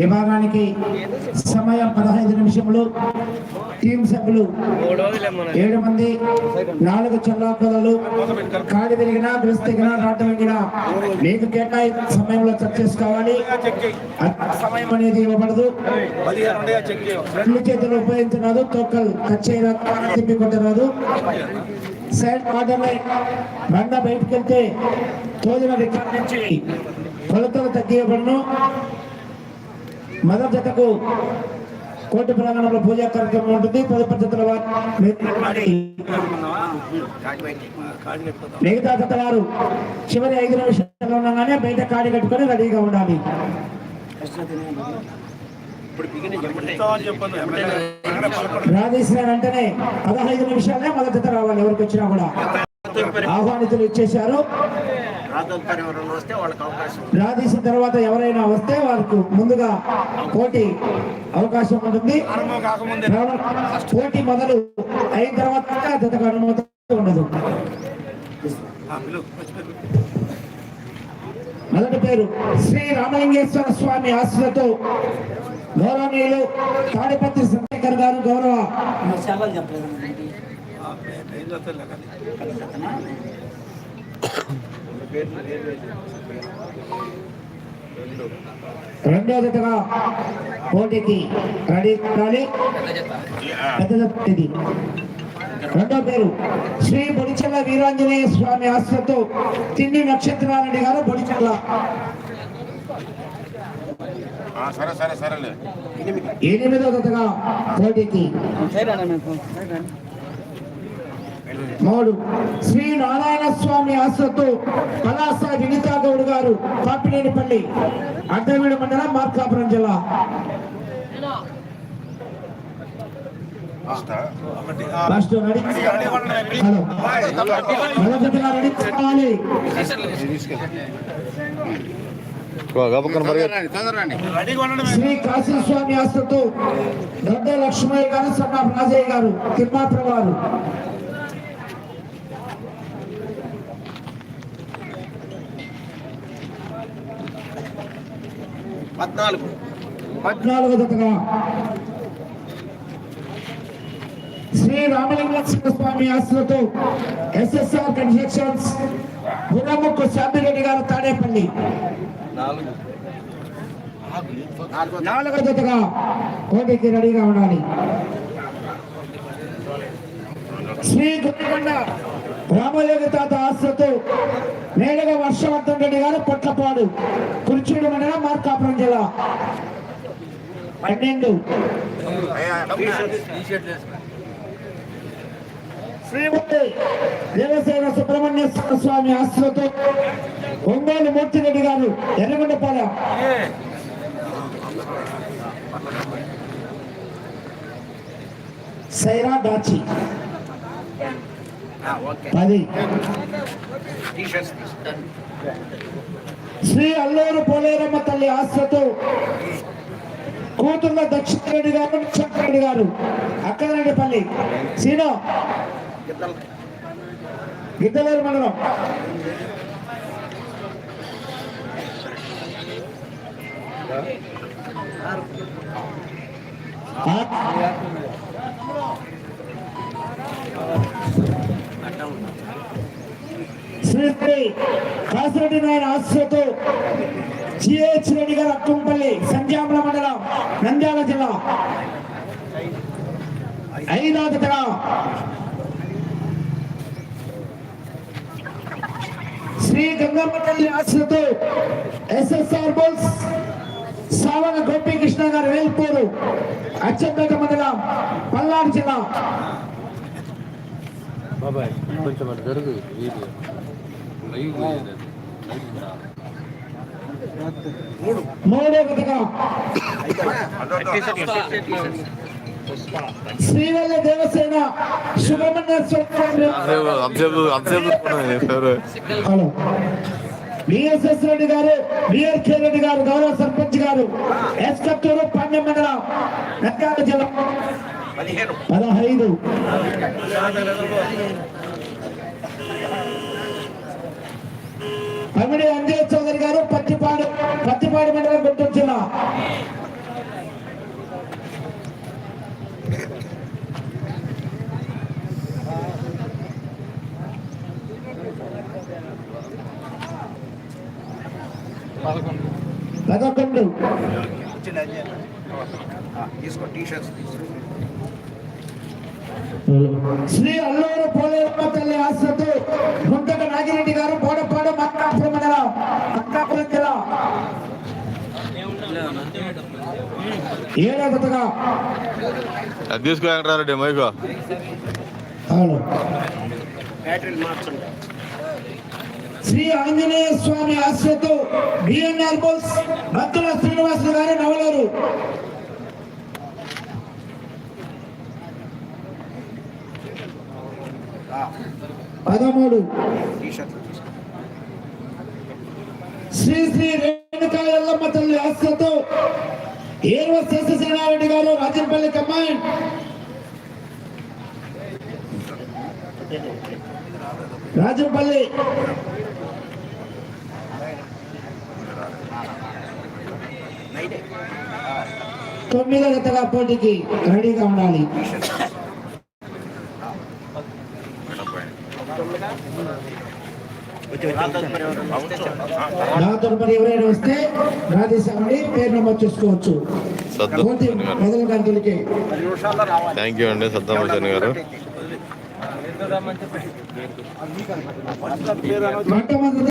విభాగానికి సమయం పదహైదు నిమిషములు. టీం సభ్యులు ఏడు మంది నాలుగు చల్లాకలు కాడి తిరిగినా పిలిస్తగినా రాట వెంగినా మీకు కేటాయి సమయంలో చెక్ చేసుకోవాలి. సమయం అనేది ఇవ్వబడదు. రెండు చేతులు ఉపయోగించరాదు. తొక్కలు కచ్చేరా తిప్పి కొట్టరాదు. సైడ్ ఆర్డర్ బండ బయటకు వెళ్తే తోదిన రికార్డ్ నుంచి కొలతలు తగ్గియబడును. మొదటి జతకు కోటి ప్రాంగణంలో పూజా కార్యక్రమం ఉంటుంది. తదుపరి జతల మిగతా జత వారు చివరి ఐదు నిమిషాలు ఉండగానే బయట కాడి కట్టుకొని రెడీగా ఉండాలి. రాజేశ్వరి వెంటనే పదహైదు నిమిషాలే మొదటి జత రావాలి. ఎవరికి వచ్చినా కూడా. ఆహ్వానితులు ఇచ్చేశారు. వస్తే వాళ్ళకి అవకాశం రాధేసిన తర్వాత ఎవరైనా వస్తే వారికి ముందుగా పోటీ అవకాశం ఉంటుంది. పోటీ మొదలు అయిన తర్వాత జతకు అనుమతి ఉండదు. మొదటి పేరు శ్రీ రామలింగేశ్వర స్వామి ఆశలతో గౌరవనీయులు తాడిపత్రి చంద్రశేఖర్ గారు గౌరవ చెప్పలేదు రెండో జతగా పోటీకి రెడీ కావాలి పెద్ద రెండో పేరు శ్రీ బొడిచెల్ల వీరాంజనేయ స్వామి ఆశ్రతో తిండి నక్షత్రారెడ్డి గారు బొడిచెల్ల. ఆ, సరే సరే సరేలే. ఎనిమిదో జతగా పోటీకి మూడు శ్రీ నారాయణ స్వామి ఆశ్రతో పలాస వినితా గౌడ్ గారు పాపినేనిపల్లి అడ్డవీడు మండలం మార్కాపురం జిల్లా. ఫస్టా? ఫస్ట్ రెడీ హలో మొదటి జతగా రెడీ కావాలి గబక్కన శ్రీ కాశీ స్వామి ఆశ్రతో గడ్డ లక్ష్మయ్య గారు సన్నా రాజయ్య గారు తిమ్మాపురం వారు. పద్నాలుగు. పద్నాలుగు జతగా శ్రీ రామలింగేశ్వర స్వామి ఆశ్రతో ఎస్ఎస్ఆర్ కన్స్ట్రక్షన్స్ గుణముక్కు శాంతిరెడ్డి గారు తాడేపల్లి. నాలుగో. జతగా పోటీకి రెడీగా ఉండాలి. శ్రీ గుండకొండ రామయోగి తాత ఆశ్రతో నేరుగా వర్షవర్ధన్ రెడ్డి గారు పొట్లపాడు కుర్చీడు మండలం మార్కాపురం జిల్లా. పన్నెండు. శ్రీమతి దేవసేన సుబ్రహ్మణ్య స్వామి ఆశ్రతో ఒంగోలు మూర్తిరెడ్డి గారు ఎర్రగొండపాలెం. సైరా దాచి పది శ్రీ అల్లూరు పోలేరమ్మ తల్లి ఆశ్రతో కూతుర్ల దక్షిణరెడ్డి గారు నిక్షరెడ్డి గారు అక్కదరెడ్డిపల్లి సీనో. గిద్దలూరు మండలం. శ్రీ శ్రీ కాసిరెడ్డి నాయన ఆశతో జిహెచ్ రెడ్డి గారు అక్కంపల్లి సంజామల మండలం నంద్యాల జిల్లా. ఐదవదిగా శ్రీ గంగమ్మ తల్లి ఆశ్రతో ఎస్ఎస్ఆర్ బోల్స్ సావన గోపీకృష్ణ గారు వేల్పూరు అచ్చంపేట మండలం పల్నాడు జిల్లా. బాబాయ్ కొంచెం అటు జరుగు వీడియో. మూడో విధంగా శ్రీవల్లి దేవసేన సుబ్రహ్మణ్య స్వామి. బిఎస్ఎస్ రెడ్డి గారు బిఆర్కే రెడ్డి గారు గౌరవ సర్పంచ్ గారు ఎస్ కత్తూరు పాండ్య మండలం జిల్లా. పదహైదు. తమిడి అంజయ్ చౌదరి గారు పత్తిపాడు పత్తిపాడు మండలం గుంటూరు జిల్లా. పదకొండు. శ్రీ అల్లూరు పోలేరమ్మ తల్లి ఆశ్రతో గుంటక నాగిరెడ్డి గారు బోడపాడు మక్క ఏడో అది తీసుకో మైకో అవును. శ్రీ ఆంజనేయ స్వామి ఆశ్రతో బిఎన్ఆర్ బోల్స్ భక్తుల శ్రీనివాసులు గారు నవలూరు పదమూడు. శ్రీ శ్రీ రేణుకా ఎల్లమ్మ తల్లి ఆశ్రతో ఏర్వ శేషసేనారెడ్డి గారు రాజంపల్లి కమాండ్ రాజంపల్లి. నైటే తొమ్మిదో జతగా పోటీకి రెడీగా ఉండాలి తదుపరి ఎవరైనా వస్తే చెప్పండి. నా తదుపరి ఎవరైనా వస్తే రాధేశామని పేరు నమోదు చేసుకోవచ్చు. మొదలు గంటలకి థ్యాంక్ యూ అండి సద్దాం హుసేన్ గారు. మొట్టమొదటి